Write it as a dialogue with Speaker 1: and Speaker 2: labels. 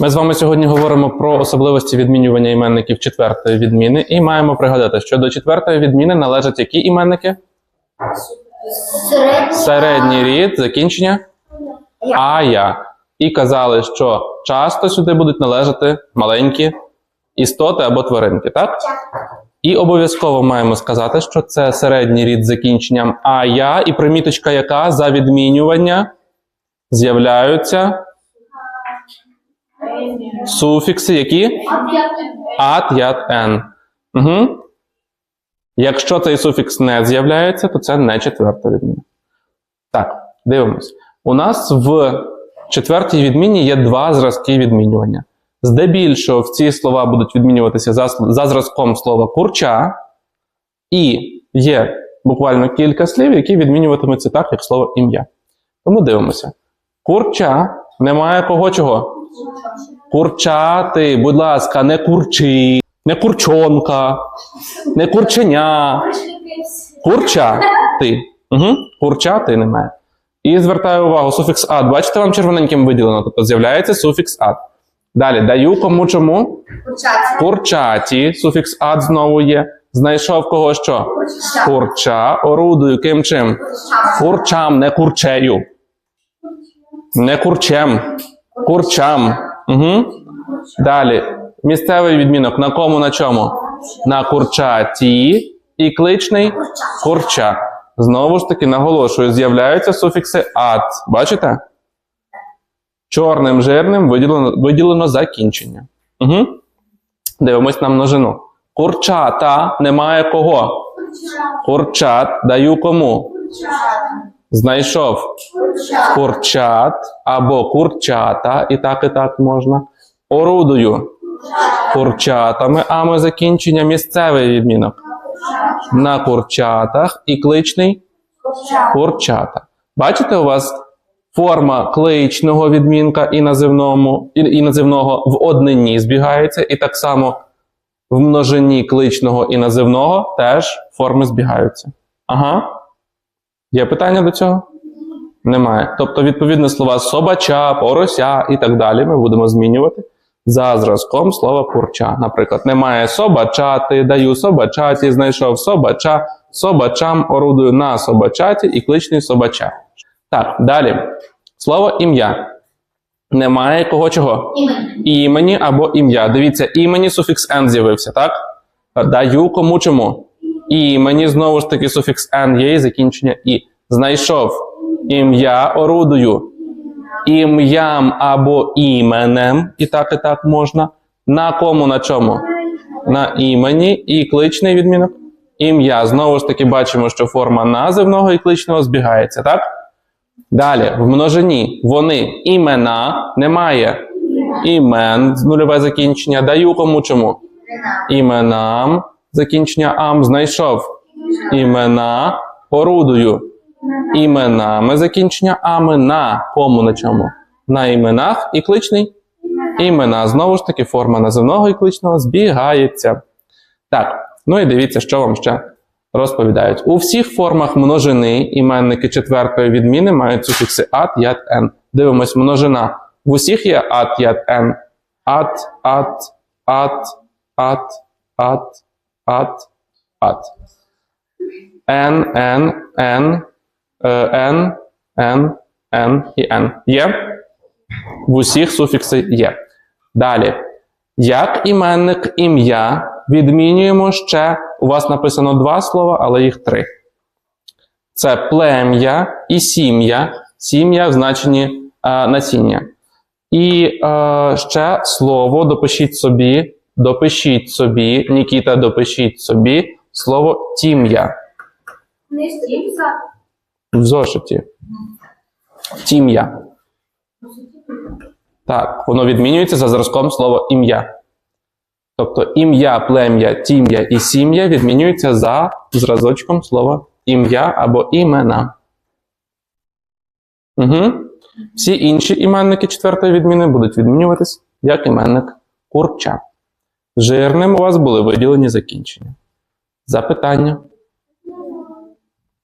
Speaker 1: Ми з вами сьогодні говоримо про особливості відмінювання іменників четвертої відміни і маємо пригадати, що до четвертої відміни належать які іменники?
Speaker 2: Середній.
Speaker 1: Середній рід, закінчення ая. І казали, що часто сюди будуть належати маленькі істоти або тваринки, так? І обов'язково маємо сказати, що це середній рід з закінченням ая, і приміточка яка за відмінювання з'являються суфікси, які? Ат, ят, ен. Угу. Якщо цей суфікс не з'являється, то це не четверта відміна. Так, дивимось. У нас в четвертій відміні є два зразки відмінювання. Здебільшого в ці слова будуть відмінюватися за, за зразком слова курча, і є буквально кілька слів, які відмінюватимуться так, як слово ім'я. Тому дивимося. Курча немає кого чого? Курчати, будь ласка, не курчи, не курчонка, не курченя. Курча ти. Угу. Курча ти немає. І звертаю увагу, суфікс ад. Бачите, вам червоненьким виділено, тобто з'являється суфікс ад. Далі даю кому чому? Курчаті. Суфікс ад знову є. Знайшов кого що? Курча. Орудую ким чим? Курчам, не курчею. Не курчем. Курчам. Угу. Далі. Місцевий відмінок. На кому на чому? На курчаті. І кличний курча. Знову ж таки, наголошую, з'являються суфікси ат. Бачите? Чорним жирним виділено, виділено закінчення. Угу. Дивимось на множину. Курчата немає кого? Курчат даю кому? Знайшов курчат або курчата, і так, і так можна. Орудую курчатами, ами закінчення місцевий відмінок. На курчатах і кличний курчата. Бачите, у вас форма кличного відмінка і називному, і, і називного в однині збігається, і так само в множині кличного і називного теж форми збігаються. Ага. Є питання до цього? Немає. Тобто, відповідно, слова собача, порося і так далі ми будемо змінювати за зразком слова курча. Наприклад, немає собачати, даю собачаті, знайшов собача, собачам орудую на собачаті і кличний собача. Так, далі. Слово ім'я. Немає кого чого? Імені або ім'я. Дивіться, імені суфікс n з'явився, так? Даю кому чому? Імені, знову ж таки, суфікс n є і закінчення і. Знайшов ім'я, орудую ім'ям або іменем, і так, і так можна. На кому, на чому? На імені і кличний відмінок. Ім'я. Знову ж таки, бачимо, що форма називного і кличного збігається, так? Далі, в множині вони імена немає. Імен, нульове закінчення. Даю кому чому? Іменам, закінчення ам, знайшов. Імена, орудую іменами закінчення ами на кому на чому? На іменах і кличний імена. Знову ж таки, форма називного і кличного збігається. Так, ну і дивіться, що вам ще розповідають. У всіх формах множини іменники четвертої відміни мають суфікси ат, ят, ен. Дивимось, множина. В усіх є ат, ят, ен. Ат, ат, ат, ат, ат, ат. Н, Н, Н, е, Н, Н, Н і Н. Є? В усіх суфікси є. Далі. Як іменник ім'я відмінюємо ще. У вас написано два слова, але їх три. Це плем'я і сім'я. Сім'я в значенні е, насіння. І е, ще слово допишіть собі, допишіть собі, Нікіта, допишіть собі слово тім'я в зошиті. Тім'я. Так, воно відмінюється за зразком слова ім'я. Тобто ім'я, плем'я, тім'я і сім'я відмінюються за зразочком слова ім'я або імена. Угу. Всі інші іменники четвертої відміни будуть відмінюватись як іменник курча. Жирним у вас були виділені закінчення. Запитання.